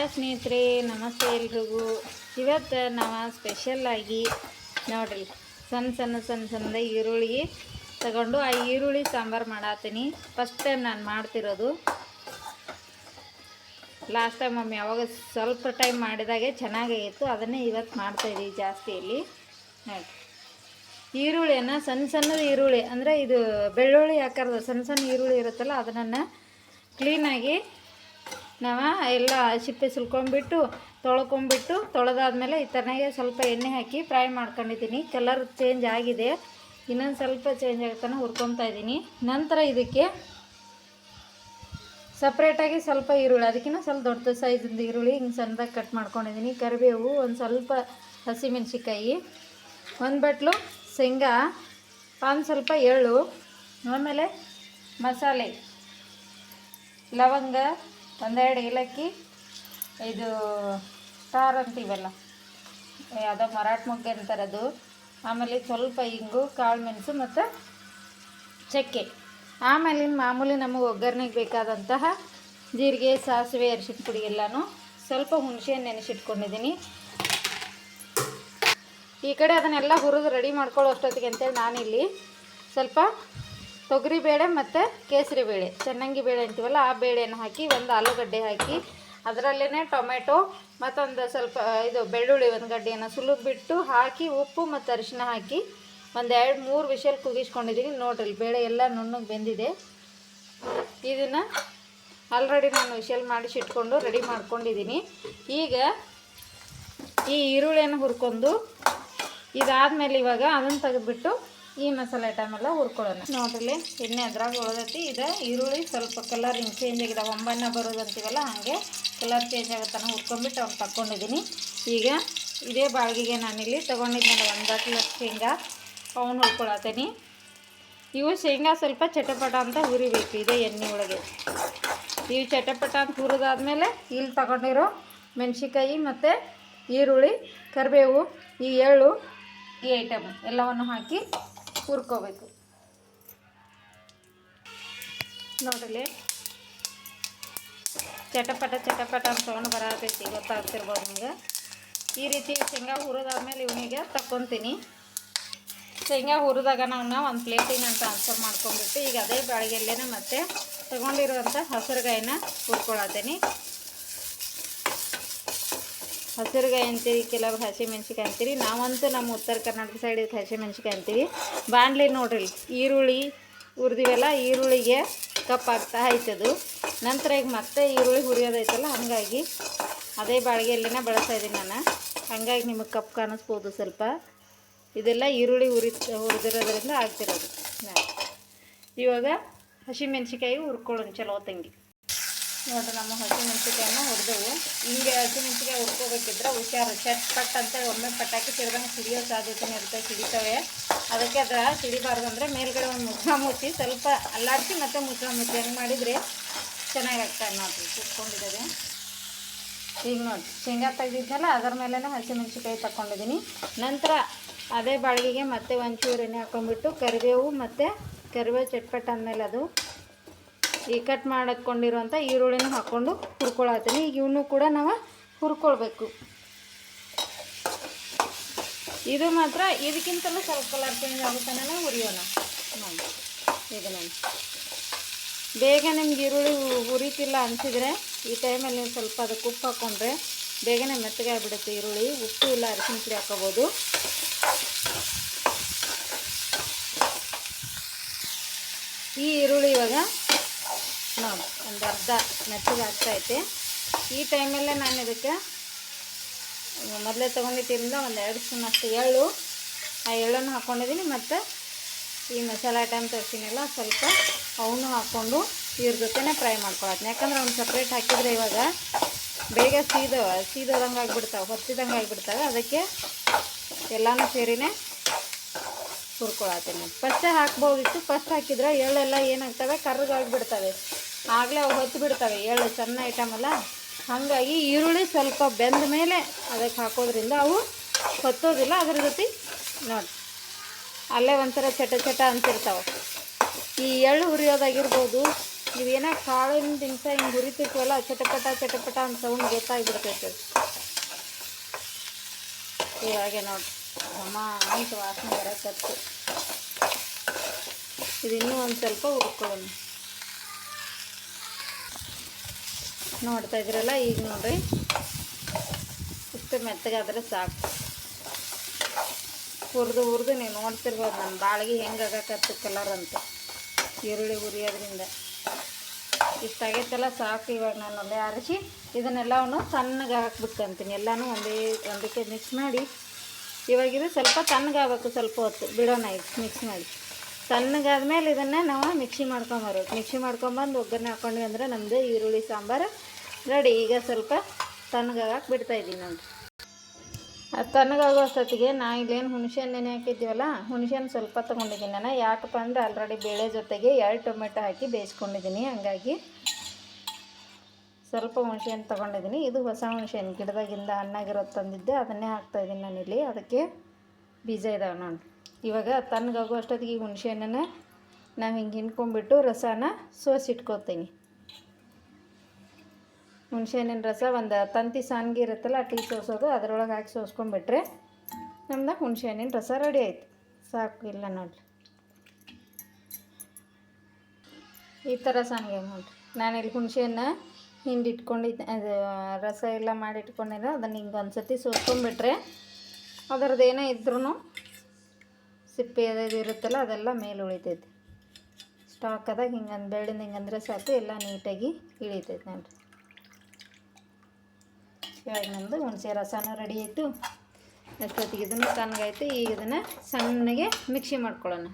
Hi ಸ್ನೇಹಿತರೆ, ನಮಸ್ತೆ ಎಲ್ರಿಗೂ. ಇವತ್ತು ನಾವು ಸ್ಪೆಷಲ್ಲಾಗಿ ನೋಡ್ರಿ ಸಣ್ಣ ಸಣ್ಣ ಸಣ್ಣ ಸಣ್ಣದ ಈರುಳ್ಳಿ ತಗೊಂಡು ಆ ಈರುಳ್ಳಿ ಸಾಂಬಾರು ಮಾಡತ್ತೀನಿ ಫಸ್ಟ್ ಟೈಮ್ ನಾನು ಮಾಡ್ತಿರೋದು. ಲಾಸ್ಟ್ ಟೈಮ್ ಒಮ್ಮೆ ಯಾವಾಗ ಸ್ವಲ್ಪ ಟೈಮ್ ಮಾಡಿದಾಗೆ ಚೆನ್ನಾಗಾಗಿತ್ತು ಅದನ್ನೇ ಇವತ್ತು ಮಾಡ್ತಾಯಿದ್ದೀವಿ ಜಾಸ್ತಿ ಇಲ್ಲಿ. ಈರುಳ್ಳಿಯನ್ನು ಸಣ್ಣ ಸಣ್ಣದ ಈರುಳ್ಳಿ, ಅಂದರೆ ಇದು ಬೆಳ್ಳುಳ್ಳಿ ಆಕಾರದ ಸಣ್ಣ ಸಣ್ಣ ಈರುಳ್ಳಿ ಇರುತ್ತಲ್ಲ, ಅದನ್ನು ಕ್ಲೀನಾಗಿ ನಾವು ಎಲ್ಲ ಸಿಪ್ಪೆ ಸುಲ್ಕೊಂಡ್ಬಿಟ್ಟು ತೊಳ್ಕೊಂಬಿಟ್ಟು ತೊಳೆದಾದ್ಮೇಲೆ ಈ ಥರನಾಗೆ ಸ್ವಲ್ಪ ಎಣ್ಣೆ ಹಾಕಿ ಫ್ರೈ ಮಾಡ್ಕೊಂಡಿದ್ದೀನಿ. ಕಲರ್ ಚೇಂಜ್ ಆಗಿದೆ. ಇನ್ನೊಂದು ಸ್ವಲ್ಪ ಚೇಂಜ್ ಆಗುತ್ತಾನೆ ಹುರ್ಕೊತಾ ಇದ್ದೀನಿ. ನಂತರ ಇದಕ್ಕೆ ಸಪ್ರೇಟಾಗಿ ಸ್ವಲ್ಪ ಈರುಳ್ಳಿ ಅದಕ್ಕಿಂತ ಸ್ವಲ್ಪ ದೊಡ್ಡ ಸೈಜಿಂದು ಈರುಳ್ಳಿ ಹಿಂಗೆ ಸಣ್ಣದಾಗಿ ಕಟ್ ಮಾಡ್ಕೊಂಡಿದ್ದೀನಿ. ಕರಿಬೇವು ಒಂದು ಸ್ವಲ್ಪ ಹಸಿಮೆಣ್ಸಿಕಾಯಿ ಒಂದು ಬಟ್ಲು ಶೇಂಗಾ, ಒಂದು ಸ್ವಲ್ಪ ಎಳ್ಳು, ಆಮೇಲೆ ಮಸಾಲೆ, ಲವಂಗ ಒಂದೆರಡು ಏಲಕ್ಕಿ, ಇದು ಸ್ಟಾರ್ ಅಂತೀವಲ್ಲ ಯಾವುದೋ ಮರಾಠ ಮೊಗ್ಗೆ ಅಂತಾರೆ ಅದು ಆಮೇಲೆ ಸ್ವಲ್ಪ ಇಂಗು, ಕಾಳು ಮೆಣಸು ಮತ್ತು ಚಕ್ಕೆ. ಆಮೇಲೆ ಮಾಮೂಲಿ ನಮಗೆ ಒಗ್ಗರಣೆಗೆ ಬೇಕಾದಂತಹ ಜೀರಿಗೆ, ಸಾಸಿವೆ ಅರಿಶಿನ ಪುಡಿ ಎಲ್ಲನೂ ಸ್ವಲ್ಪ ಹುಣಸೆಹಣ್ಣು ನೆನೆಸಿಟ್ಕೊಂಡಿದ್ದೀನಿ ಈ ಕಡೆ ಅದನ್ನೆಲ್ಲ ಹುರಿದು ರೆಡಿ ಮಾಡ್ಕೊಳ್ಳೋ ಅಷ್ಟೊತ್ತಿಗೆ ಅಂತೇಳಿ ನಾನಿಲ್ಲಿ ಸ್ವಲ್ಪ ತೊಗರಿ ಬೇಳೆ ಮತ್ತು ಕೇಸರಿ ಬೇಳೆ. ಚೆನ್ನಾಗಿ ಬೇಳೆ ಅಂತೀವಲ್ಲ, ಆ ಬೇಳೆನ ಹಾಕಿ, ಒಂದು ಆಲೂಗಡ್ಡೆ ಹಾಕಿ ಅದರಲ್ಲೇ ಟೊಮೆಟೊ ಮತ್ತೊಂದು ಸ್ವಲ್ಪ ಇದು ಬೆಳ್ಳುಳ್ಳಿ ಒಂದು ಗಡ್ಡೆಯನ್ನು ಸುಲಿದ್ಬಿಟ್ಟು ಹಾಕಿ, ಉಪ್ಪು ಮತ್ತು ಅರಿಶಿನ ಹಾಕಿ ಒಂದು ಎರಡು ಮೂರು ವಿಷಲ್ ಕುಗಿಸ್ಕೊಂಡಿದ್ದೀನಿ ನೋಡ್ರಿ, ಬೇಳೆ ಎಲ್ಲ ನುಣ್ಣಗೆ ಬೆಂದಿದೆ. ಇದನ್ನು ಆಲ್ರೆಡಿ ನಾನು ವಿಷಲ್ ಮಾಡಿಸಿಟ್ಕೊಂಡು ರೆಡಿ ಮಾಡ್ಕೊಂಡಿದ್ದೀನಿ. ಈಗ ಈ ಈರುಳ್ಳಿಯನ್ನು ಹುರ್ಕೊಂಡು ಇದಾದಮೇಲೆ ಇವಾಗ ಅದನ್ನು ತೆಗೆದ್ಬಿಟ್ಟು ಈ ಮಸಾಲೆ ಐಟಮ್ ಎಲ್ಲ ಹುರ್ಕೊಳ್ಳೋಣ. ನೋಡ್ರಿ, ಎಣ್ಣೆ ಅದ್ರಾಗ ಉಳ್ದೈತಿ ಇದು ಈರುಳ್ಳಿ ಸ್ವಲ್ಪ ಕಲರ್ ಹಿಂಗೆ ಚೇಂಜ್ ಆಗಿದೆ ಒಂಬಣ್ಣ ಬರೋದಂತೀವಲ್ಲ ಹಾಗೆ ಕಲರ್ ಚೇಂಜ್ ಆಗುತ್ತಾನ ಹುರ್ಕೊಂಡ್ಬಿಟ್ಟು ಅವ್ನು ತಕ್ಕೊಂಡಿದ್ದೀನಿ ಈಗ ಇದೇ ಬಾಳಿಗೆಗೆ ನಾನಿಲ್ಲಿ ತೊಗೊಂಡಿದ್ನಲ್ಲ, ಒಂದು ಬಟ್ಲು ಶೇಂಗಾ. ಅವನು ಹುರ್ಕೊಳತ್ತೀನಿ. ಇವು ಶೇಂಗಾ ಸ್ವಲ್ಪ ಚಟಪಟ ಅಂತ ಹುರಿಬೇಕು, ಇದೇ ಎಣ್ಣೆ ಒಳಗೆ. ಇವು ಚಟಪಟ ಅಂತ ಹುರಿದಾದ್ಮೇಲೆ ಇಲ್ಲಿ ತಗೊಂಡಿರೋ ಮೆಣಸಿಕಾಯಿ ಮತ್ತು ಈರುಳ್ಳಿ, ಕರಿಬೇವು, ಈ ಎಳ್ಳು ಈ ಐಟಮ್ ಎಲ್ಲವನ್ನು ಹಾಕಿ ಹುರ್ಕೋಬೇಕು. ನೋಡಲಿ ಚಟಪಟ ಚಟಪಟ ತೊಗೊಂಡು ಬರತೈತಿ ಗೊತ್ತಾಗ್ತಿರ್ಬೋದು ನಿಮ್ಗೆ. ಈ ರೀತಿ ಶೇಂಗಾ ಹುರಿದಾದ್ಮೇಲೆ ಇವನಿಗೆ ತಕ್ಕೊತೀನಿ. ಶೇಂಗಾ ಹುರಿದಾಗ ನಾವು ಒಂದು ಪ್ಲೇಟಿನ ಟ್ರಾನ್ಸ್ಫರ್ ಮಾಡ್ಕೊಂಡ್ಬಿಟ್ಟು ಈಗ ಅದೇ ಬಾಳಿಗೆಲ್ಲೇ ಮತ್ತೆ ತಗೊಂಡಿರುವಂಥ ಹಸಿರುಗಾಯಿನ ಹುರ್ಕೊಳತ್ತೀನಿ. ಹಸಿರುಗಾಯಿ ಅಂತೀರಿ, ಕೆಲವ್ರು ಹಸಿ ಮೆಣ್ಸಿಕಾಯಿ ಅಂತೀರಿ. ನಾವಂತೂ ನಮ್ಮ ಉತ್ತರ ಕರ್ನಾಟಕ ಸೈಡ್ ಇದಕ್ಕೆ ಹಸಿ ಮೆಣ್ಸಿಕಾಯಿ ಅಂತೀವಿ. ಬಾಣಲಿ ನೋಡ್ರಿ, ಈರುಳ್ಳಿ ಹುರಿದಿವೆಲ್ಲ, ಈರುಳ್ಳಿಗೆ ಕಪ್ಪಾಗ್ತಾ ಆಯ್ತದು. ನಂತರ ಈಗ ಮತ್ತೆ ಈರುಳ್ಳಿ ಹುರಿಯೋದೈತಲ್ಲ, ಹಾಗಾಗಿ ಅದೇ ಬಾಳಿಗೆಯಲ್ಲಿನ ಬಳಸ್ತಾ ಇದ್ದೀನಿ ನಾನು. ಹಾಗಾಗಿ ನಿಮಗೆ ಕಪ್ ಕಾಣಿಸ್ಬೋದು ಸ್ವಲ್ಪ. ಇದೆಲ್ಲ ಈರುಳ್ಳಿ ಹುರಿ, ಹುರಿದಿರೋದ್ರಿಂದ ಆಗ್ತಿರೋದು. ಇವಾಗ ಹಸಿಮೆಣ್ಸಿಕಾಯಿ ಹುರ್ಕೊಳ್ಳೋಣ ಚಲೋ ತಂಗಿ. ನೋಡ್ರಿ ನಮ್ಮ ಹಸಿಮೆಣ್ಸಿಕಾಯನ್ನ ಹುರಿದೆವು. ಹಿಂಗೆ ಹಸಿಮೆಣ್ಸಿಕಾಯಿ ಹುರ್ಕೋಬೇಕಿದ್ರೆ ಹುಷಾರು, ಚಟ್ ಪಟ್ ಅಂತ ಒಮ್ಮೆ ಪಟಾಕಿ ಸಿಡ್ದಂಗೆ ಸಿಡಿಯೋ ಸಾಧ್ಯತೆನೇ ಇರುತ್ತೆ, ಸಿಡಿತವೆ. ಅದಕ್ಕೆ ಅದ್ರ ಸಿಡಿಬಾರ್ದು ಅಂದರೆ ಮೇಲ್ಗಡೆ ಒಂದು ಮುಖ ಮುಚ್ಚಿ ಸ್ವಲ್ಪ ಅಲ್ಲಾಡಿಸಿ ಮತ್ತೆ ಮುಖ ಮುಚ್ಚಿ. ಹೆಂಗೆ ಮಾಡಿದರೆ? ಚೆನ್ನಾಗಿ ನೋಡಿರಿ ಕುತ್ಕೊಂಡಿದ್ದಾರೆ ಈಗ ನೋಡಿ ಶೇಂಗಾ ತೆಗೆದಿದ್ದೆಲ್ಲ ಅದರ ಮೇಲೇ ಹಸಿಮೆಣ್ಸಿಕಾಯಿ ತಗೊಂಡಿದ್ದೀನಿ ನಂತರ ಅದೇ ಬಾಳಿಗೆಗೆ ಮತ್ತೆ ಒಂಚೂರು ಎಣ್ಣೆ ಹಾಕೊಂಡ್ಬಿಟ್ಟು ಕರಿಬೇವು ಮತ್ತು ಕರಿಬೇವು ಚಟ್ಪಟ್ ಅಂದಮೇಲೆ ಅದು ಈ ಕಟ್ ಮಾಡಿಕೊಂಡಿರುವಂಥ ಈರುಳ್ಳಿನ ಹಾಕ್ಕೊಂಡು ಹುರ್ಕೊಳತ್ತೀನಿ. ಈಗ ಇವನು ಕೂಡ ನಾವು ಹುರ್ಕೊಳ್ಬೇಕು. ಇದು ಮಾತ್ರ ಇದಕ್ಕಿಂತಲೂ ಸ್ವಲ್ಪ ಕಲರ್ ಚೇಂಜ್ ಆಗುತ್ತಾನೆ ಹುರಿಯೋಣ. ನೋಡಿ, ಈಗ ನಾನು ಬೇಗ ನಿಮ್ಗೆ ಈರುಳ್ಳಿ ಹುರಿತಿಲ್ಲ ಅನಿಸಿದರೆ ಈ ಟೈಮಲ್ಲಿ ನೀವು ಸ್ವಲ್ಪ ಅದಕ್ಕೆ ಉಪ್ಪು ಹಾಕ್ಕೊಂಡ್ರೆ ಬೇಗನೆ ಮೆತ್ತಗೆ ಆಗಿಬಿಡುತ್ತೆ ಈರುಳ್ಳಿ. ಉಪ್ಪು ಇಲ್ಲ, ಅರಿಶಿನ ಪುಡಿ ಹಾಕೋಬೋದು ಈ ಈರುಳ್ಳಿ ಇವಾಗ ಒಂದು ಅರ್ಧ ಮೆತ್ತಗೆ ಆಗ್ತೈತೆ ಈ ಟೈಮಲ್ಲೇ ನಾನು ಇದಕ್ಕೆ ಮೊದಲೇ ತೊಗೊಂಡಿದ್ದರಿಂದ ಒಂದು ಎರಡು ಸ್ಪೂನ್ ಅಷ್ಟು ಎಳ್ಳು. ಆ ಎಳ್ಳನ್ನು ಹಾಕ್ಕೊಂಡಿದ್ದೀನಿ ಮತ್ತು ಈ ಮಸಾಲೆ ಐಟಮ್ ತರ್ತೀನಲ್ಲ ಸ್ವಲ್ಪ ಅವನು ಹಾಕ್ಕೊಂಡು ಇವ್ರ ಜೊತೆನೇ ಫ್ರೈ ಮಾಡ್ಕೊಳತ್ತೆ ಯಾಕಂದ್ರೆ ಅವ್ನು ಸಪ್ರೇಟ್ ಹಾಕಿದರೆ ಇವಾಗ ಬೇಗ ಸೀದವ ಸೀದೋದಂಗೆ ಆಗಿಬಿಡ್ತಾವೆ ಹೊತ್ತಿದಂಗೆ ಆಗಿಬಿಡ್ತಾವೆ. ಅದಕ್ಕೆ ಎಲ್ಲನೂ ಸೇರಿನೇ ಹುರ್ಕೊಳತ್ತೀನಿ. ಫಸ್ಟೇ ಹಾಕ್ಬೋದಿತ್ತು. ಫಸ್ಟ್ ಹಾಕಿದ್ರೆ ಎಳ್ಳೆಲ್ಲ ಏನಾಗ್ತವೆ? ಕರ್ರಗಾಗಿಬಿಡ್ತವೆ ಆಗಲೇ ಅವು ಹೊತ್ತು ಬಿಡ್ತವೆ. ಎಳ್ಳು ಸಣ್ಣ ಐಟಮ್ ಅಲ್ಲ. ಹಾಗಾಗಿ ಈರುಳ್ಳಿ ಸ್ವಲ್ಪ ಬೆಂದ ಮೇಲೆ ಅದಕ್ಕೆ ಹಾಕೋದ್ರಿಂದ ಅವು ಹೊತ್ತೋದಿಲ್ಲ. ಅದ್ರ ಜೊತೆ ನೋಡಿ, ಅಲ್ಲೇ ಒಂಥರ ಚಟ ಚಟ ಅಂತಿರ್ತಾವೆ. ಈ ಎಳ್ಳು ಹುರಿಯೋದಾಗಿರ್ಬೋದು, ಇವೇನೋ ಕಾಳಿನ ದಿನಸ ಹಿಂಗೆ ಹುರಿತಿರ್ತೀವಲ್ಲ ಚಟಪಟ ಚಟಪಟ ಅಂತ ಸೌಂಡ್ ಗೊತ್ತಾಗ್ಬಿಡ್ತೈತೆ. ಇವಾಗೆ ನೋಡಿ ಅಮ್ಮ ಅಂತ ವಾಸನೆ ಬರೋಕತ್ತು. ಇದು ಇನ್ನೂ ಒಂದು ಸ್ವಲ್ಪ ಹುರ್ಕೊಳ್ಳೋಣ. ನೋಡ್ತಾ ಇದ್ರಲ್ಲ, ಈಗ ನೋಡ್ರಿ. ಇಷ್ಟು ಮೆತ್ತಗಾದ್ರೆ ಸಾಕು. ಹುರಿದು ಹುರಿದು ನೀವು ನೋಡ್ತಿರ್ಬೋದು ನಮ್ಮ ಬಾಳಿಗೆ ಹೆಂಗೆ ಆಗಕತ್ತು ಕಲರ್ ಅಂತ. ಈರುಳ್ಳಿ ಹುರಿಯೋದ್ರಿಂದ. ಇಷ್ಟ ಆಗೈತಲ್ಲ, ಸಾಕು ಇವಾಗ ನಾನು ಒಳ್ಳೆ ಆರಿಸಿ. ಇದನ್ನೆಲ್ಲವನ್ನು ಸಣ್ಣಗೆ ಹಾಕ್ಬಿಟ್ಕಂತೀನಿ. ಎಲ್ಲಾನು ಒಂದೇ, ಒಂದಕ್ಕೆ ಮಿಕ್ಸ್ ಮಾಡಿ. ಇವಾಗ ಇದು ಸ್ವಲ್ಪ ತಣ್ಣಗಾಗಬೇಕು ಸ್ವಲ್ಪ ಹೊತ್ತು. ಬಿಡೋಣ ಈಗ ಮಿಕ್ಸ್ ಮಾಡಿ. ತಣ್ಣಗಾದ್ಮೇಲೆ ಇದನ್ನು ನಾವು ಮಿಕ್ಸಿ ಮಾಡ್ಕೊಂಬರ್ಬೇಕು ಮಿಕ್ಸಿ ಮಾಡ್ಕೊಂಬಂದು ಒಗ್ಗರಣೆ ಹಾಕ್ಕೊಂಡ್ವಿ ಅಂದರೆ ನಮ್ಮದು ಈರುಳ್ಳಿ ಸಾಂಬಾರು. ರೆಡಿ ಈಗ ಸ್ವಲ್ಪ ತಣ್ಣಗಾಗಕ್ಕೆ ಬಿಡ್ತಾ ಇದ್ದೀನಿ ನೋಡಿ. ಅದು ತಣ್ಣಗಾಗೋ ಅಷ್ಟೊತ್ತಿಗೆ ನಾ ಇಲ್ಲೇನು ಹುಣಸೆ ಹಣ್ಣು ನೆನೆ ಹಾಕಿದ್ದೀವಲ್ಲ ಹುಣಸೆಹಣ್ಣು ಸ್ವಲ್ಪ ತೊಗೊಂಡಿದ್ದೀನಿ ನಾನು. ಯಾಕಪ್ಪ ಅಂದರೆ ಆಲ್ರೆಡಿ ಬೇಳೆ ಜೊತೆಗೆ ಎರಡು ಟೊಮೆಟೊ ಹಾಕಿ ಬೇಯಿಸ್ಕೊಂಡಿದ್ದೀನಿ, ಹಂಗಾಗಿ ಸ್ವಲ್ಪ ಹುಣಸೆ ಹಣ್ಣು ತೊಗೊಂಡಿದ್ದೀನಿ. ಇದು ಹೊಸ ಹುಣಸೆ ಹಣ್ಣು ಗಿಡದಾಗಿಂದ ಹಣ್ಣಾಗಿರೋದು ತಂದಿದ್ದೆ, ಅದನ್ನೇ ಹಾಕ್ತಾಯಿದ್ದೀನಿ ನಾನಿಲ್ಲಿ ಅದಕ್ಕೆ ಬೀಜ ಇದಾವೆ ನೋಡಿ. ಇವಾಗ ತಣ್ಣಗಾಗೋ ಅಷ್ಟೊತ್ತಿಗೆ ಈ ಹುಣಸೆ ನಾವು ಹಿಂಗೆ ಹಿಂಡ್ಕೊಂಡ್ಬಿಟ್ಟು ರಸನ ಸೋಸಿಟ್ಕೋತೀನಿ. ಹುಣಸೆ ಹಣ್ಣಿನ ರಸ, ಒಂದು ತಂತಿ ಸಾನ್ಗಿ ಇರುತ್ತಲ್ಲ ಟೀ ಸೋಸೋದು, ಅದರೊಳಗೆ ಹಾಕಿ ಸೋಸ್ಕೊಂಡ್ಬಿಟ್ರೆ ನಮ್ದು ಹುಣಸೆ ಹಣ್ಣಿನ ರಸ ರೆಡಿ ಆಯ್ತು. ಸಾಕು, ಇಲ್ಲ ನೋಡಿರಿ. ಈ ಥರ ಸಾನ್ಗೆ ನೋಡಿರಿ. ನಾನಿಲ್ಲಿ ಹುಣಸೆ ಹಣ್ಣು ಹಿಂಡಿಟ್ಕೊಂಡಿದ್ದೆ, ಅದು ರಸ ಎಲ್ಲ ಮಾಡಿ ಇಟ್ಕೊಂಡಿದ್ದೆ ಅದನ್ನು ಹಿಂಗೆ ಒಂದು ಸತಿ ಸೋಸ್ಕೊಂಡ್ಬಿಟ್ರೆ ಅದರದ್ದು ಏನೇ ಇದ್ರೂ ಸಿಪ್ಪೆ ಅದು ಇರುತ್ತಲ್ಲ, ಅದೆಲ್ಲ ಮೇಲೆ ಉಳಿತೈತಿ. ಸ್ಟಾಕ್ ಅದಾಗ ಹಿಂಗೆ ಬೆಳ್ಳಿಂದ ಹಿಂಗಂದ್ರೆ ಸಾಕು, ಎಲ್ಲ ನೀಟಾಗಿ ಇಳಿತೈತೆ ನೋಡಿರಿ. ಇವಾಗ ನಮ್ಮದು ಹುಣಸೆ ರಸನೂ ರೆಡಿ ಆಯಿತು. ಅಷ್ಟೊತ್ತಿಗೆ ಇದನ್ನು ತಣ್ಣಗಾಯ್ತು ಈಗ ಇದನ್ನು ಸಣ್ಣಗೆ ಮಿಕ್ಸಿ ಮಾಡ್ಕೊಳ್ಳೋಣ.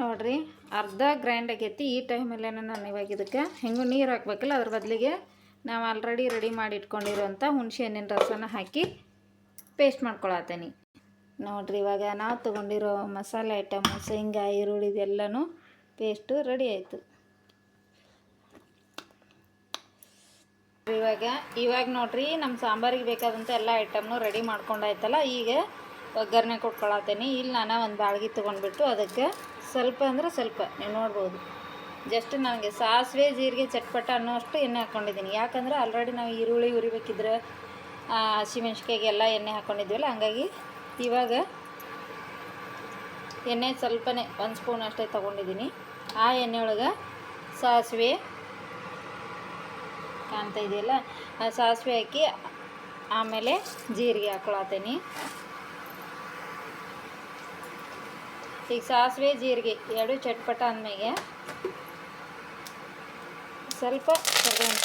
ನೋಡ್ರಿ, ಅರ್ಧ ಗ್ರೈಂಡ್ ಆಗೈತಿ. ಈ ಟೈಮಲ್ಲೇ ನಾನು ಇವಾಗ ಇದಕ್ಕೆ ಹೆಂಗೂ ನೀರು ಹಾಕ್ಬೇಕಲ್ಲ, ಅದ್ರ ಬದಲಿಗೆ ನಾವು ಆಲ್ರೆಡಿ ರೆಡಿ ಮಾಡಿ ಇಟ್ಕೊಂಡಿರೋಂಥ ಹುಣಸೆ ಹಣ್ಣಿನ ರಸನ ಹಾಕಿ ಪೇಸ್ಟ್ ಮಾಡ್ಕೊಳತ್ತೀನಿ. ನೋಡ್ರಿ, ಇವಾಗ ನಾವು ತೊಗೊಂಡಿರೋ ಮಸಾಲೆ ಐಟಮ್ ಶೇಂಗಾ, ಈರುಳ್ಳಿ ಇದೆಲ್ಲನೂ ಪೇಸ್ಟು ರೆಡಿ ಆಯಿತು. ಇವಾಗ ಇವಾಗ ನೋಡ್ರಿ ನಮ್ಮ ಸಾಂಬಾರಿಗೆ ಬೇಕಾದಂಥ ಎಲ್ಲ ಐಟಮ್ನು ರೆಡಿ ಮಾಡ್ಕೊಂಡಾಯ್ತಲ್ಲ, ಈಗ ಒಗ್ಗರಣೆ ಕೊಟ್ಕೊಳತ್ತೇನೆ ಇಲ್ಲಿ ನಾನು ಒಂದು ಬಾಳ್ಗಿ ತೊಗೊಂಡ್ಬಿಟ್ಟು ಅದಕ್ಕೆ ಸ್ವಲ್ಪ ಅಂದ್ರೆ ಸ್ವಲ್ಪ, ನೀವು ನೋಡ್ಬೋದು. ಜಸ್ಟ್ ನನಗೆ ಸಾಸಿವೆ, ಜೀರಿಗೆ, ಚಟ್ಪಟ ಅನ್ನೋಷ್ಟು ಎಣ್ಣೆ ಹಾಕ್ಕೊಂಡಿದ್ದೀನಿ ಯಾಕಂದ್ರೆ ಆಲ್ರೆಡಿ ನಾವು ಈರುಳ್ಳಿ ಹುರಿಬೇಕಿದ್ರೆ ಹಸಿಮೆಣ್ಸಿಕಾಯಿಗೆ ಎಲ್ಲ ಎಣ್ಣೆ ಹಾಕ್ಕೊಂಡಿದ್ವಲ್ಲ ಹಂಗಾಗಿ ಇವಾಗ ಎಣ್ಣೆ ಸ್ವಲ್ಪನೇ, ಒಂದು ಸ್ಪೂನ್ ಅಷ್ಟೇ ತೊಗೊಂಡಿದ್ದೀನಿ ಆ ಎಣ್ಣೆ ಒಳಗೆ ಸಾಸಿವೆ ಕಾಣ್ತಾ ಇದೆಯಲ್ಲ? ಆ ಸಾಸಿವೆ ಹಾಕಿ ಆಮೇಲೆ ಜೀರಿಗೆ ಹಾಕೊಳತ್ತೀನಿ. ಈಗ ಸಾಸಿವೆ, ಜೀರಿಗೆ ಎರಡು ಚಟ್ಪಟ ಅಂದಮೇಲೆ ಸ್ವಲ್ಪ ಕರ್ಬೇವಿನ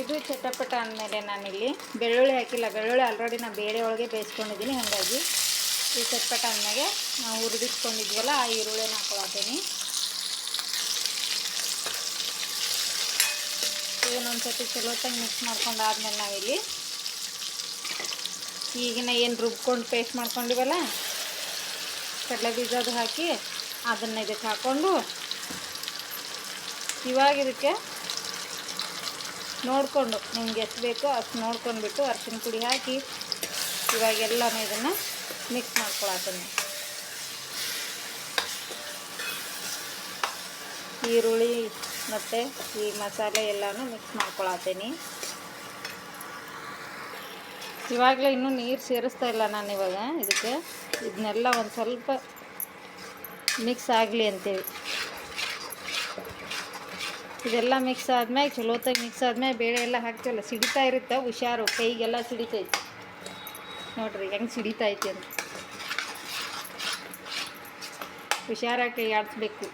ಇದು ಚಟಪಟ ಅಂದಮೇಲೆ ನಾನಿಲ್ಲಿ ಬೆಳ್ಳುಳ್ಳಿ ಹಾಕಿಲ್ಲ. ಬೆಳ್ಳುಳ್ಳಿ ಆಲ್ರೆಡಿ ನಾನು ಬೇಳೆ ಒಳಗೆ ಬೇಯಿಸ್ಕೊಂಡಿದ್ದೀನಿ. ಹಾಗಾಗಿ ಈ ಚಟ್ಪಟ ಅಂದಮೇಲೆ ನಾವು ಹುರಿದಿಟ್ಕೊಂಡಿದ್ವಲ್ಲ, ಆ ಈರುಳ್ಳಿನ ಹಾಕೊಳತ್ತೀನಿ. ಇದನ್ನೊಂದು ಸತಿ ಚಲೋತ್ತಾಗಿ ಮಿಕ್ಸ್ ಮಾಡ್ಕೊಂಡು ಆದ್ಮೇಲೆ ನಾವಿಲ್ಲಿ ಈಗಿನ ಏನು ರುಬ್ಕೊಂಡು ಪೇಸ್ಟ್ ಮಾಡ್ಕೊಂಡಿವಲ್ಲ, ಕಡಲೆ ಬೀಜದು ಹಾಕಿ ಅದನ್ನು ಇದಕ್ಕೆ ಹಾಕ್ಕೊಂಡು ಇವಾಗ ಇದಕ್ಕೆ ನೋಡಿಕೊಂಡು ನಿಮ್ಗೆ ಎಷ್ಟು ಬೇಕೋ ಅಷ್ಟು ನೋಡ್ಕೊಂಡ್ಬಿಟ್ಟು ಅರ್ಶಿನ ಪುಡಿ ಹಾಕಿ ಇವಾಗೆಲ್ಲ ಇದನ್ನು ಮಿಕ್ಸ್ ಮಾಡ್ಕೊಳತ್ತೀನಿ ಈರುಳ್ಳಿ ಮತ್ತು ಈ ಮಸಾಲೆ ಎಲ್ಲನೂ ಮಿಕ್ಸ್ ಮಾಡ್ಕೊಳತ್ತೀನಿ. ಇವಾಗಲೇ ಇನ್ನೂ ನೀರು ಸೇರಿಸ್ತಾ ಇಲ್ಲ ನಾನು ಇವಾಗ. ಇದಕ್ಕೆ ಇದನ್ನೆಲ್ಲ ಒಂದು ಸ್ವಲ್ಪ ಮಿಕ್ಸ್ ಆಗಲಿ ಅಂತೀವಿ. ಇದೆಲ್ಲ ಮಿಕ್ಸ್ ಆದ್ಮೇಲೆ ಚಲೋತ್ತಾಗಿ ಮಿಕ್ಸ್ ಆದ್ಮೇಲೆ ಬೇಳೆ ಎಲ್ಲ ಹಾಕ್ತಿಲ್ಲ ಸಿಡಿತಾ ಇರುತ್ತೆ? ಹುಷಾರು, ಕೈಗೆಲ್ಲ ಸಿಡಿತೈತಿ. ನೋಡ್ರಿ, ಹೆಂಗೆ ಸಿಡಿತೈತಿ ಅಂತ. ಹುಷಾರಾಗಿ ಕೈ ಆಡಿಸ್ಬೇಕು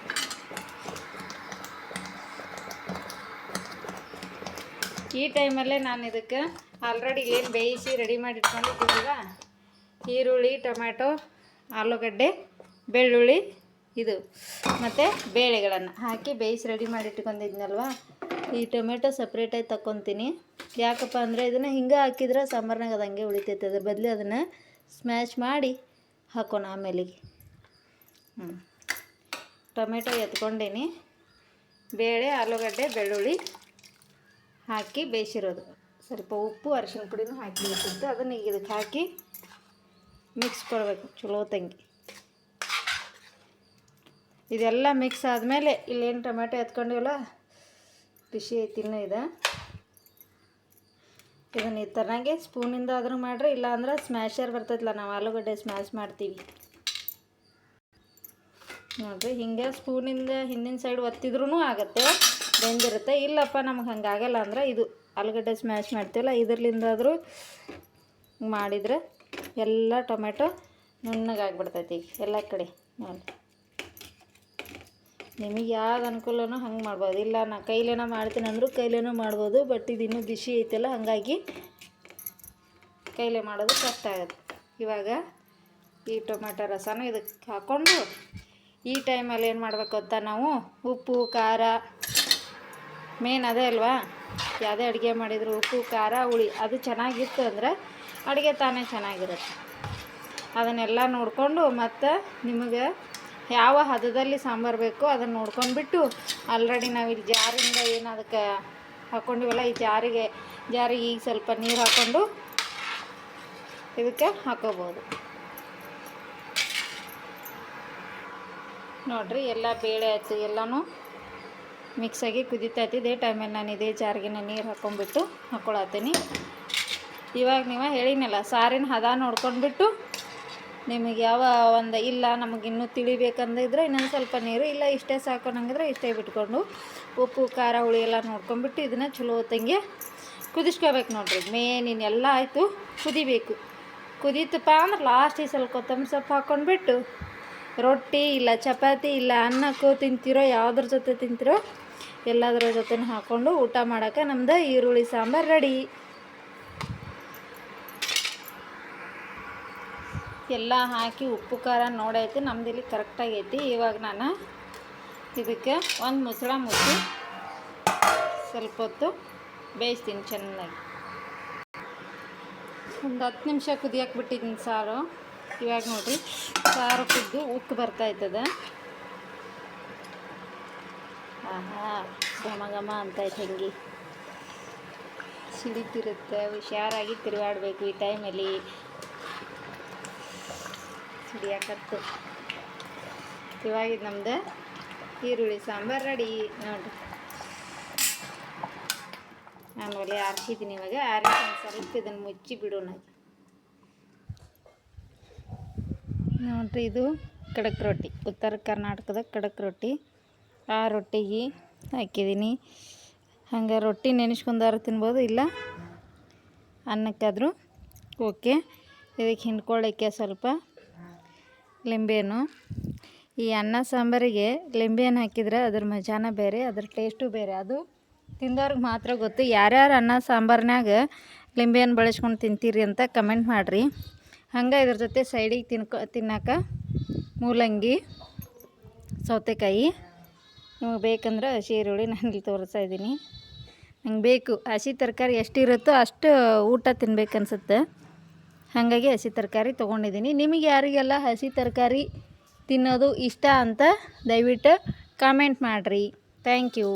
ಈ ಟೈಮಲ್ಲೇ ನಾನು ಇದಕ್ಕೆ ಆಲ್ರೆಡಿ ಏನು ಬೇಯಿಸಿ ರೆಡಿ ಮಾಡಿ ಇಟ್ಕೊಂಡಿದ್ದೀವಲ್ಲ ಈರುಳ್ಳಿ, ಟೊಮ್ಯಾಟೊ, ಆಲೂಗಡ್ಡೆ, ಬೆಳ್ಳುಳ್ಳಿ, ಇದು. ಮತ್ತು ಬೇಳೆಗಳನ್ನು ಹಾಕಿ ಬೇಯಿಸಿ ರೆಡಿ ಮಾಡಿ ಇಟ್ಕೊಂಡಿದ್ನಲ್ವ ಈ ಟೊಮೆಟೊ ಸಪ್ರೇಟಾಗಿ ತಗೊತೀನಿ ಯಾಕಪ್ಪ ಅಂದರೆ ಇದನ್ನು ಹಿಂಗೆ ಹಾಕಿದ್ರೆ ಸಾಂಬಾರ್ನಾಗ ಅದು ಹಂಗೆ ಉಳಿತೈತೆ. ಅದ್ರ ಬದಲು ಅದನ್ನು ಸ್ಮ್ಯಾಶ್ ಮಾಡಿ ಹಾಕೋಣ ಆಮೇಲೆ. ಹ್ಞೂ ಟೊಮೆಟೊ ಎತ್ಕೊಂಡೀನಿ. ಬೇಳೆ, ಆಲೂಗಡ್ಡೆ, ಬೆಳ್ಳುಳ್ಳಿ ಹಾಕಿ ಬೇಯಿಸಿರೋದು. ಸ್ವಲ್ಪ ಉಪ್ಪು, ಅರಿಶಿನ ಪುಡಿನೂ ಹಾಕಿಬೇಕಿತ್ತು ಅದನ್ನು ಈಗ ಇದಕ್ಕೆ ಹಾಕಿ ಮಿಕ್ಸ್ ಕೊಡಬೇಕು. ಚಲೋ ತಂಗಿ. ಇದೆಲ್ಲ ಮಿಕ್ಸ್ ಆದಮೇಲೆ ಇಲ್ಲೇನು ಟೊಮೆಟೊ ಎತ್ಕೊಂಡಿವಲ್ಲ, ಬಿಸಿ ಐತಿ ಇನ್ನೂ ಇದೆ. ಇದನ್ನು ಈ ಥರನಾಗೆ ಸ್ಪೂನಿಂದ ಆದರೂ ಮಾಡ್ರಿ, ಇಲ್ಲಾಂದ್ರೆ ಸ್ಮ್ಯಾಶರ್ ಬರ್ತೈತಿಲ್ಲ ನಾವು ಆಲೂಗಡ್ಡೆ ಸ್ಮ್ಯಾಶ್ ಮಾಡ್ತೀವಿ. ನೋಡಿರಿ, ಹಿಂಗೆ ಸ್ಪೂನಿಂದ ಹಿಂದಿನ ಸೈಡ್ ಒತ್ತಿದ್ರೂ ಆಗುತ್ತೆ. ಬೆಂದಿರುತ್ತೆ. ಇಲ್ಲಪ್ಪ, ನಮ್ಗೆ ಆಗಲ್ಲ ಅಂದ್ರೆ ಇದು ಆಲೂಗಡ್ಡೆ ಸ್ಮ್ಯಾಶ್ ಮಾಡ್ತೀವಲ್ಲ ಇದರ್ಲಿಂದಾದರೂ ಮಾಡಿದರೆ ಎಲ್ಲ ಟೊಮೆಟೊ ನುಣ್ಣಗಾಗ್ಬಿಡ್ತೈತಿ ಎಲ್ಲ ಕಡೆ ನೋಡಿ. ನಿಮಗೆ ಯಾವ್ದು ಅನುಕೂಲನೂ ಹಂಗೆ ಮಾಡ್ಬೋದು. ಇಲ್ಲ, ನಾ ಕೈಲೇನ ಮಾಡ್ತೀನಿ ಅಂದರೂ ಕೈಲೇನೂ ಮಾಡ್ಬೋದು ಬಟ್ ಇದು ಇನ್ನೂ ಬಿಸಿ ಐತಲ್ಲ, ಹಾಗಾಗಿ ಕೈಲೇ ಮಾಡೋದು ಕಷ್ಟ ಆಗುತ್ತೆ. ಇವಾಗ ಈ ಟೊಮೆಟೊ ರಸನ ಇದಕ್ಕೆ ಹಾಕ್ಕೊಂಡು ಈ ಟೈಮಲ್ಲಿ ಏನು ಮಾಡ್ಬೇಕು ಗೊತ್ತಾ ನಾವು? ಉಪ್ಪು, ಖಾರ ಮೇನ್ ಅದೇ ಅಲ್ವಾ? ಯಾವುದೇ ಅಡುಗೆ ಮಾಡಿದ್ರು, ಉಪ್ಪು, ಖಾರ, ಹುಳಿ, ಅದು ಚೆನ್ನಾಗಿತ್ತು ಅಂದರೆ ಅಡುಗೆ ತಾನೇ ಚೆನ್ನಾಗಿರುತ್ತೆ. ಅದನ್ನೆಲ್ಲ ನೋಡಿಕೊಂಡು ಮತ್ತು ನಿಮಗೆ ಯಾವ ಹದದಲ್ಲಿ ಸಾಂಬಾರು ಬೇಕೋ ಅದನ್ನು ನೋಡ್ಕೊಂಡ್ಬಿಟ್ಟು ಆಲ್ರೆಡಿ ನಾವು ಇಲ್ಲಿ ಜಾರಿಂದ ಏನು ಅದಕ್ಕೆ ಹಾಕ್ಕೊಂಡಿವಲ್ಲ ಈ ಜಾರಿಗೆ ಜಾರಿಗೆ ಈಗ ಸ್ವಲ್ಪ ನೀರು ಹಾಕ್ಕೊಂಡು ಇದಕ್ಕೆ ಹಾಕೋಬೋದು. ನೋಡಿರಿ, ಎಲ್ಲ ಬೇಳೆ ಆಯ್ತು, ಎಲ್ಲನೂ ಮಿಕ್ಸಾಗಿ ಕುದೀತೈತಿ ಇದೇ ಟೈಮಲ್ಲಿ ನಾನು ಇದೇ ಜಾರಿಗೆ ನೀರು ಹಾಕ್ಕೊಂಡ್ಬಿಟ್ಟು ಹಾಕ್ಕೊಳತ್ತೀನಿ ಇವಾಗ ನೀವು ಹೇಳಿನಲ್ಲ, ಸಾರಿನ ಹದ ನೋಡ್ಕೊಂಡ್ಬಿಟ್ಟು ನಿಮಗೆ ಯಾವ ಒಂದು ಇಲ್ಲ, ನಮಗೆ ಇನ್ನೂ ತಿಳಿಬೇಕಂದಿದ್ರೆ ಇನ್ನೊಂದು ಸ್ವಲ್ಪ ನೀರು, ಇಲ್ಲ ಇಷ್ಟೇ ಸಾಕು ಅನ್ನಂಗಿದ್ರೆ ಇಷ್ಟೇ ಬಿಟ್ಕೊಂಡು ಉಪ್ಪು, ಖಾರ, ಹುಳಿ ಎಲ್ಲ ನೋಡ್ಕೊಂಡ್ಬಿಟ್ಟು ಇದನ್ನು ಚಲೋ ಹೊತ್ತಂಗೆ ಕುದಿಸ್ಕೋಬೇಕು ನೋಡಿರಿ. ಮೇನ್ ಇನ್ನೆಲ್ಲ ಆಯಿತು, ಕುದಿಬೇಕು. ಕುದೀತಪ್ಪ ಅಂದ್ರೆ ಲಾಸ್ಟಿಗೆ ಸ್ವಲ್ಪ ಸೊಪ್ಪು ಹಾಕ್ಕೊಂಡ್ಬಿಟ್ಟು ರೊಟ್ಟಿ ಇಲ್ಲ, ಚಪಾತಿ ಇಲ್ಲ, ಅನ್ನಕ್ಕೂ ತಿಂತೀರೋ, ಯಾವುದ್ರ ಜೊತೆ ತಿಂತೀರೋ ಎಲ್ಲದ್ರ ಜೊತೆ ಹಾಕ್ಕೊಂಡು ಊಟ ಮಾಡೋಕ್ಕೆ ನಮ್ದು ಈರುಳ್ಳಿ ಸಾಂಬಾರು ರೆಡಿ. ಎಲ್ಲ ಹಾಕಿ ಉಪ್ಪು ಖಾರ ನೋಡೈತಿ ನಮ್ದು ಇಲ್ಲಿ ಕರೆಕ್ಟಾಗೈತಿ ಇವಾಗ ನಾನು ಇದಕ್ಕೆ ಒಂದು ಮುಚ್ಚಳ ಮುಚ್ಚಿ ಸ್ವಲ್ಪ ಹೊತ್ತು ಬೇಯಿಸ್ತೀನಿ ಚೆನ್ನಾಗಿ. ಒಂದು ಹತ್ತು ನಿಮಿಷ ಕುದಿಯಕ್ಕೆ ಬಿಟ್ಟಿದ್ದೀನಿ ಸಾರು. ಇವಾಗ ನೋಡಿರಿ, ಸಾರು ಕುದ್ದು ಉಕ್ಕು ಬರ್ತಾಯ್ತದ ಆಹಾ, ಘಮ ಘಮ ಅಂತೈತೆ ಹೆಂಗೆ. ಸಿಡಿತಿರುತ್ತೆ, ಹುಷಾರಾಗಿ ತಿರುಗಾಡಬೇಕು ಈ ಟೈಮಲ್ಲಿ. ಸಿಡಿಯಾಕತ್ತು. ಇವಾಗ ಇದು ನಮ್ದು ಈರುಳ್ಳಿ ಸಾಂಬಾರು ರೆಡಿ, ನೋಡಿರಿ. ನಾನು ಒಲೆ ಆರಿಸಿದ್ದೀನಿ ಇವಾಗ, ಆರಿಸಿ ಸ್ವಲ್ಪ ಇದನ್ನು ಮುಚ್ಚಿ ಬಿಡೋಣ ನೋಡಿರಿ, ಇದು ಖಡಕ್ ರೊಟ್ಟಿ ಉತ್ತರ ಕರ್ನಾಟಕದ ಖಡಕ್ ರೊಟ್ಟಿ ಆ ರೊಟ್ಟಿಗೆ ಹಾಕಿದ್ದೀನಿ. ಹಂಗೆ ರೊಟ್ಟಿ ನೆನೆಸ್ಕೊಂಡಾರು ತಿನ್ಬೋದು, ಇಲ್ಲ ಅನ್ನಕ್ಕಾದರೂ ಓಕೆ. ಇದಕ್ಕೆ ಹಿಂಡ್ಕೊಳ್ಳೋಕ್ಕೆ ಸ್ವಲ್ಪ ಲಿಂಬೆಹಣ್ಣು. ಈ ಅನ್ನ ಸಾಂಬಾರಿಗೆ ಲಿಂಬೆಹಣ್ಣು ಹಾಕಿದ್ರೆ ಅದ್ರ ಮಜಾನ ಬೇರೆ, ಅದ್ರ ಟೇಸ್ಟು ಬೇರೆ. ಅದು ತಿಂದವ್ರಿಗೆ ಮಾತ್ರ ಗೊತ್ತು, ಯಾರ್ಯಾರು ಅನ್ನ ಸಾಂಬಾರ್ನಾಗ ಲಿಂಬೆಹಣ್ಣು ಬಳಸ್ಕೊಂಡು ತಿಂತೀರಿ ಅಂತ ಕಮೆಂಟ್ ಮಾಡಿರಿ. ಹಂಗೆ ಇದ್ರ ಜೊತೆ ಸೈಡಿಗೆ ತಿನ್ಕೊ, ತಿನ್ನಾಕ ಮೂಲಂಗಿ, ಸೌತೆಕಾಯಿ ನಿಮಗೆ ಬೇಕಂದ್ರೆ ಹಸಿ ಈರುಳ್ಳಿ ನಾನು ಇಲ್ಲಿ ತೋರಿಸ್ತಾ ಇದ್ದೀನಿ. ನಂಗೆ ಬೇಕು. ಹಸಿ ತರಕಾರಿ ಎಷ್ಟಿರುತ್ತೋ ಅಷ್ಟು ಊಟ ತಿನ್ಬೇಕನ್ಸುತ್ತೆ. ಹಾಗಾಗಿ ಹಸಿ ತರಕಾರಿ ತೊಗೊಂಡಿದ್ದೀನಿ. ನಿಮಗೆ ಯಾರಿಗೆಲ್ಲ ಹಸಿ ತರಕಾರಿ ತಿನ್ನೋದು ಇಷ್ಟ ಅಂತ ದಯವಿಟ್ಟು ಕಾಮೆಂಟ್ ಮಾಡಿರಿ. Thank you